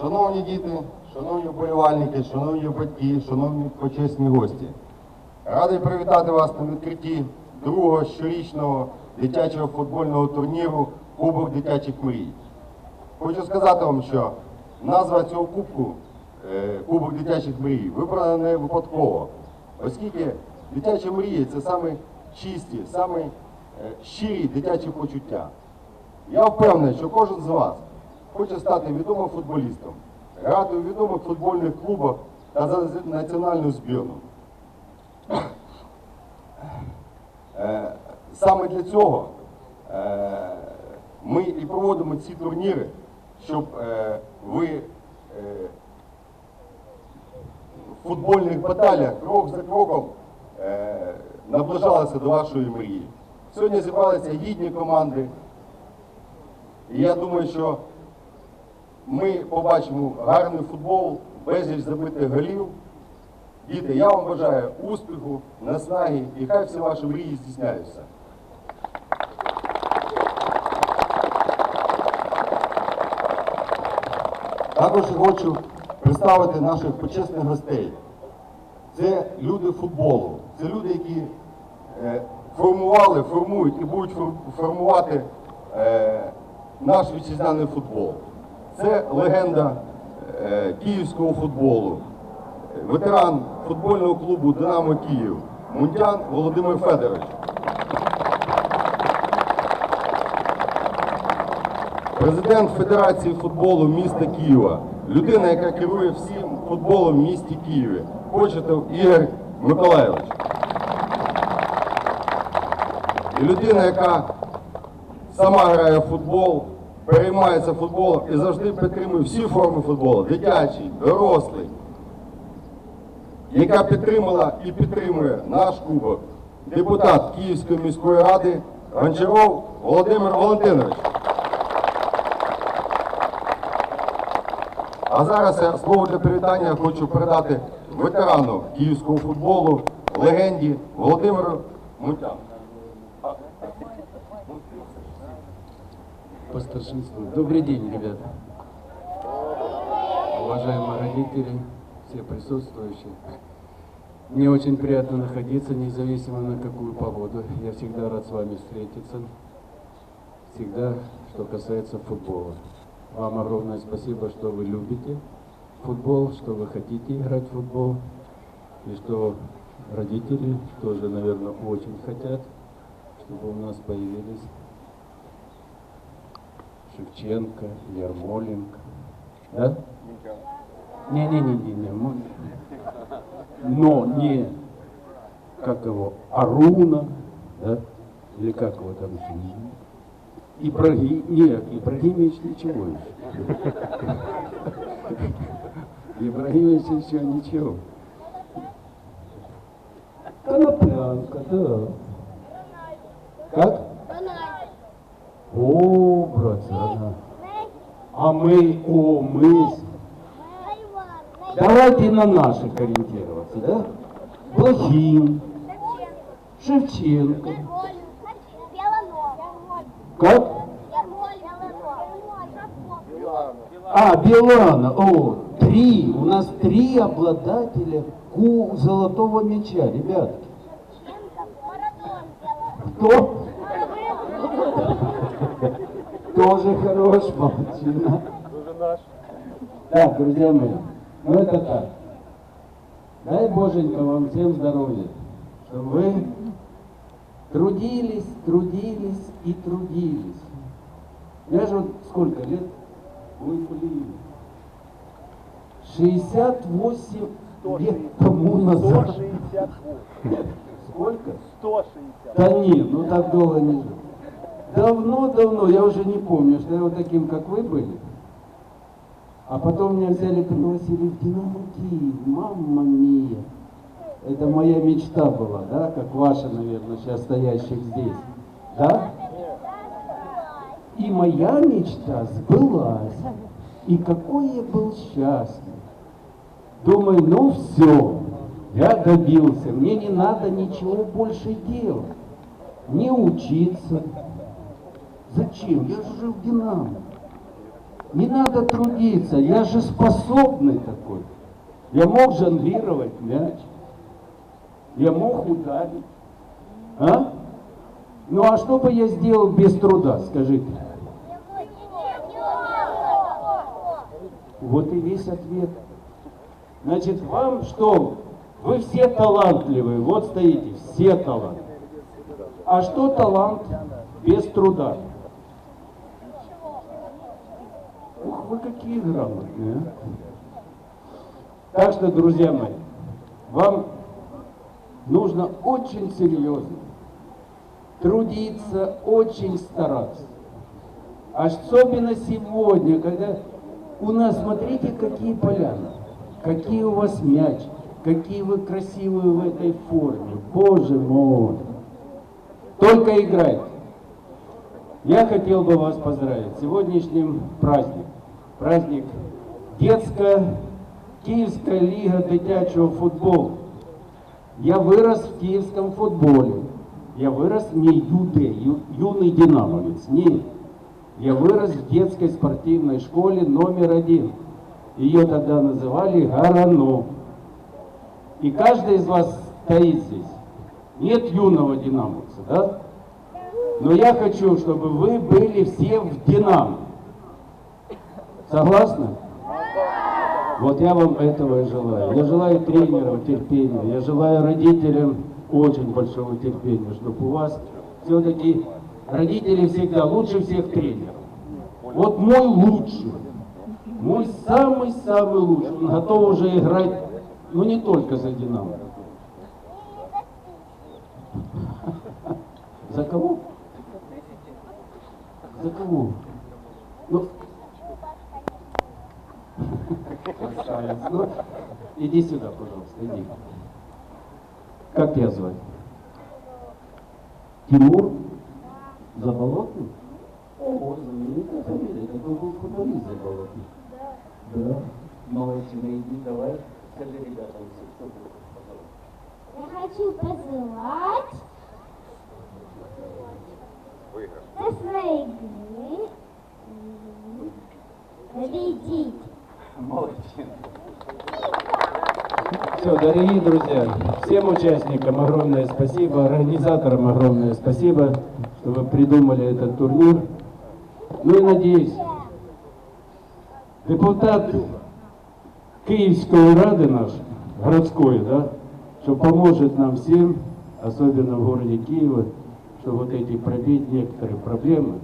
Шановні діти, шановні вболівальники, шановні батьки, шановні почесні гості. Радий привітати вас на відкритті другого щорічного дитячого футбольного турніру Кубок дитячих мрій. Хочу сказати вам, що назва цього кубку е, Кубок дитячих мрій вибрана не випадково, оскільки дитячі мрії це саме чисті, саме е, щирі дитячі почуття. Я впевнений, що кожен з вас хоче стати відомим футболістом, грати у відомих футбольних клубах та за національну збірну. Е, Саме для цього е, ми і проводимо ці турніри, щоб е, ви в футбольних баталіях крок за кроком наближалися до вашої мрії. Сьогодні зібралися гідні команди. І я думаю, що ми побачимо гарний футбол, безліч забитих голів. Діти, я вам бажаю успіху, наснаги і хай всі ваші мрії здійсняються. Також хочу представити наших почесних гостей. Це люди футболу, це люди, які е, формували, формують і будуть формувати е, наш вітчизняний футбол. Це легенда е, київського футболу, ветеран футбольного клубу Динамо Київ, Мунтян Володимир Федорович. Президент Федерації футболу міста Києва, людина, яка керує всім футболом в місті Києві, Почетов Ігор Миколайович. І людина, яка сама грає в футбол, переймається футболом і завжди підтримує всі форми футболу, дитячий, дорослий, яка підтримала і підтримує наш кубок, депутат Київської міської ради Гончаров Володимир Валентинович. А зараз я слово для привітання хочу передати ветерану київського футболу, легенді Володимиру Мутяну. По старшинству. Добрый день, ребята. Уважаемые родители, все присутствующие. Мне очень приятно находиться, независимо на какую погоду. Я всегда рад с вами встретиться. Всегда, что касается футбола. Вам огромное спасибо, что вы любите футбол, что вы хотите играть в футбол. И что родители тоже, наверное, очень хотят, чтобы у нас появились Шевченко, Ярмоленко. Да? Не-не-не, не, мо- но не как его, Аруна, да? Или как его там еще? Ибраги... Нет, Ибрагимович ничего еще. Ибрагимович еще ничего. Коноплянка, да. Как? О. А мы, о, мы. Давайте на наших ориентироваться, да? Блохин, Шевченко. Как? А, Билана. О, три. У нас три обладателя ку золотого мяча, ребятки. Кто? Тоже хорош, молодчина. Так, друзья мои, ну это так. Дай Боженька вам всем здоровья, чтобы вы трудились, трудились и трудились. Я же вот сколько лет? Ой, блин. 68 лет тому назад. 160. Сколько? 160. Да не, ну так долго не жил. Давно-давно, я уже не помню, что я вот таким, как вы были. А потом меня взяли, пригласили в Динамо Киев. Мамма мия. Это моя мечта была, да, как ваша, наверное, сейчас стоящих здесь. Да? И моя мечта сбылась. И какой я был счастлив. Думаю, ну все, я добился, мне не надо ничего больше делать. Не учиться. Зачем? Я же жил в Динамо. Не надо трудиться, я же способный такой. Я мог жонглировать мяч. Я мог ударить. А? Ну а что бы я сделал без труда, скажите? Вот и весь ответ. Значит, вам что? Вы все талантливые, вот стоите, все талантливые. А что талант без труда? Какие грамотные. а. Так что, друзья мои, вам нужно очень серьезно трудиться, очень стараться. Особенно сегодня, когда у нас, смотрите, какие поляны, какие у вас мяч, какие вы красивые в этой форме. Боже мой! Только играйте. Я хотел бы вас поздравить с сегодняшним праздником. Праздник детская Киевская лига дитячого футболу. Я вырос в киевском футболе. Я вырос не ЮД, ю- юный динамовец. Нет. Я вырос в детской спортивной школе номер один. Ее тогда называли Гарано. И каждый из вас стоит здесь. Нет юного динамовца, да? Но я хочу, чтобы вы были все в Динамо. Согласны? Вот я вам этого и желаю. Я желаю тренерам терпения, я желаю родителям очень большого терпения, чтобы у вас все-таки родители всегда лучше всех тренеров. Вот мой лучший, мой самый-самый лучший, он готов уже играть, ну не только за Динамо. За кого? За кого? Ну, Красавец. Ну, иди сюда, пожалуйста, иди. Как тебя звать? Тимур? Заболотный? О, знаменитая фамилия. Это был футболист Заболотный. Да. Молодец, иди, давай. Скажи ребятам, что будет. Я хочу пожелать до своей игры м, Все, дорогие друзья, всем участникам огромное спасибо, организаторам огромное спасибо, что вы придумали этот турнир. Ну и надеюсь, депутат Киевской Рады наш, городской, да, что поможет нам всем, особенно в городе Киева, что вот эти пробить некоторые проблемы,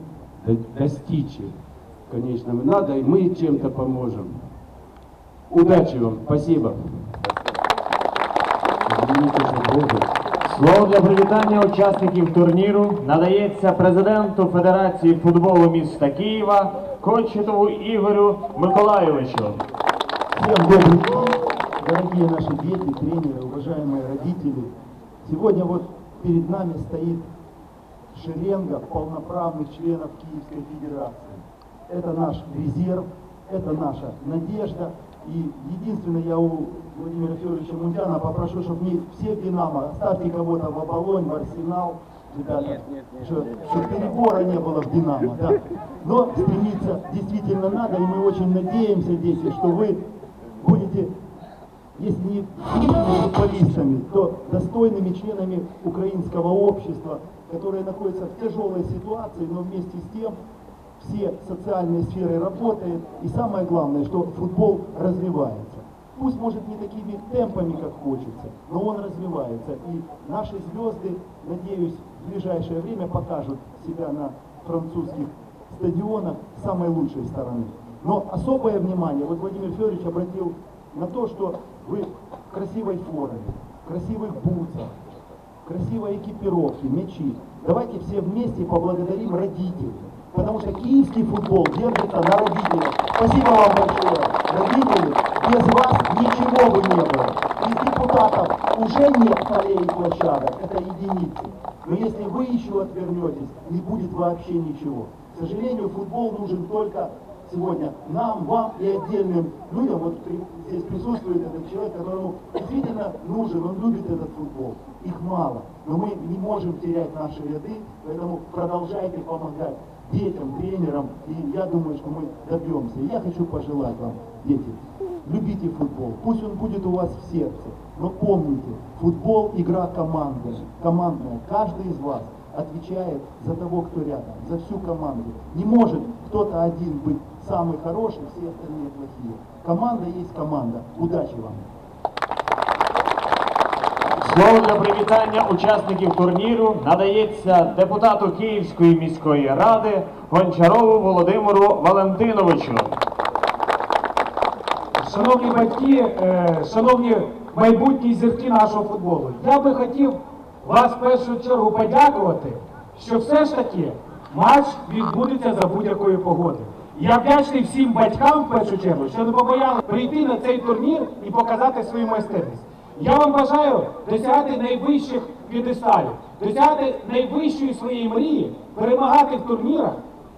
до- достичь их в конечном надо, и мы чем-то поможем. Удачи вам, спасибо. Извините за Бога. Слово для привітання учасників турніру надається президенту Федерації футболу міста Києва Кочетову Ігорю Миколайовичу. Всем добрый день, дорогие наши дети, тренеры, уважаемые родители. Сегодня вот перед нами стоит шеренга полноправных членов Киевской Федерации. Это наш резерв, это наша надежда. и единственное, я у Владимира Федоровича Мунтяна попрошу, чтобы не все в Динамо, оставьте кого-то в Оболонь, в Арсенал, ребята, чтобы перебора не было в Динамо. Да. Но стремиться действительно надо, и мы очень надеемся, дети, что вы будете, если не футболистами, то достойными членами украинского общества, которое находится в тяжелой ситуации, но вместе с тем все социальные сферы работают, и самое главное, что футбол развивается. Пусть, может, не такими темпами, как хочется, но он развивается. И наши звезды, надеюсь, в ближайшее время покажут себя на французских стадионах с самой лучшей стороны. Но особое внимание, вот Владимир Федорович обратил на то, что вы в красивой форме, в красивых бутсах, красивой экипировки, мячи. Давайте все вместе поблагодарим родителей. Потому что киевский футбол держится на родителях. Спасибо вам большое. Родители, без вас ничего бы не было. Из депутатов уже нет полей и площадок, это единицы. Но если вы еще отвернетесь, не будет вообще ничего. К сожалению, футбол нужен только сегодня нам, вам и отдельным людям. Вот здесь присутствует этот человек, которому действительно нужен, он любит этот футбол. Их мало, но мы не можем терять наши ряды, поэтому продолжайте помогать детям, тренерам. И я думаю, что мы добьемся. Я хочу пожелать вам, дети, любите футбол. Пусть он будет у вас в сердце. Но помните, футбол игра командная. командная. Каждый из вас отвечает за того, кто рядом, за всю команду. Не может кто-то один быть самый хороший, все остальные плохие. Команда есть команда. Удачи вам! Слово для привітання учасників турніру надається депутату Київської міської ради Гончарову Володимиру Валентиновичу. Шановні батьки, е, шановні майбутні зірки нашого футболу, я би хотів вас в першу чергу подякувати, що все ж таки матч відбудеться за будь-якої погоди. Я вдячний всім батькам в першу чергу, що не побояли прийти на цей турнір і показати свою майстерність. Я вам бажаю досягати найвищих п'єдесталів, досягати найвищої своєї мрії, перемагати в турнірах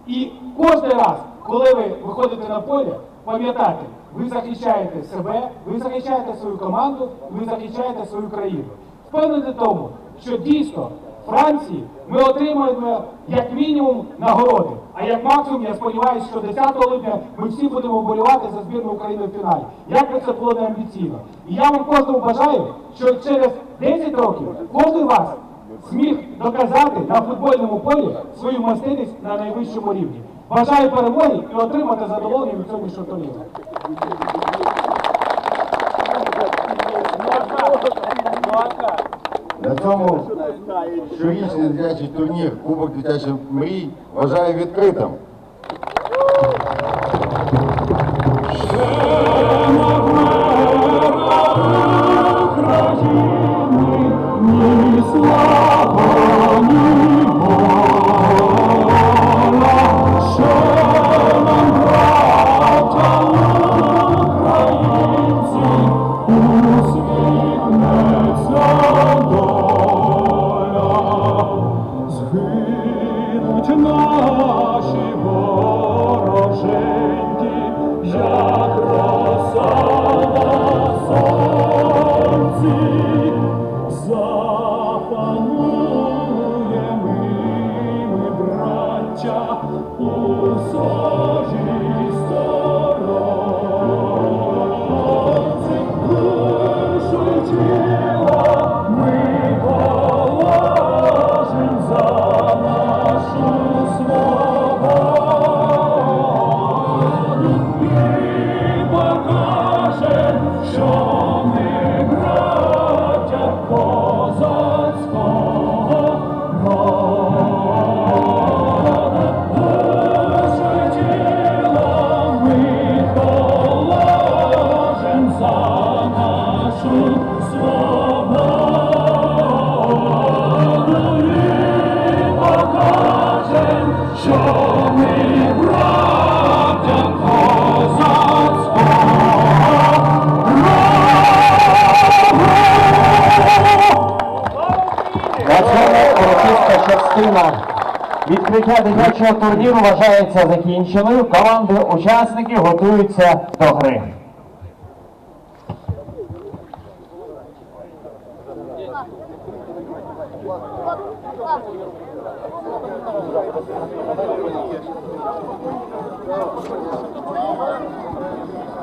і кожен раз, коли ви виходите на поле, пам'ятайте, ви захищаєте себе, ви захищаєте свою команду, ви захищаєте свою країну. Впевнений тому, що дійсно Франції ми отримаємо як мінімум нагороди. А як максимум, я сподіваюся, що 10 липня ми всі будемо вболівати за збірну України в фіналі. Як би це було не амбіційно. І я вам кожному бажаю, що через 10 років кожен вас зміг доказати на футбольному полі свою майстерність на найвищому рівні. Бажаю перемоги і отримати задоволення від сьогоднішнього турніру. На цьому щорічний дитячий турнір Кубок дитячих мрій вважаю відкритим. 所以。На цьому урочиста частина відкриття дитячого турніру вважається закінченою. Команди учасники готуються до гри.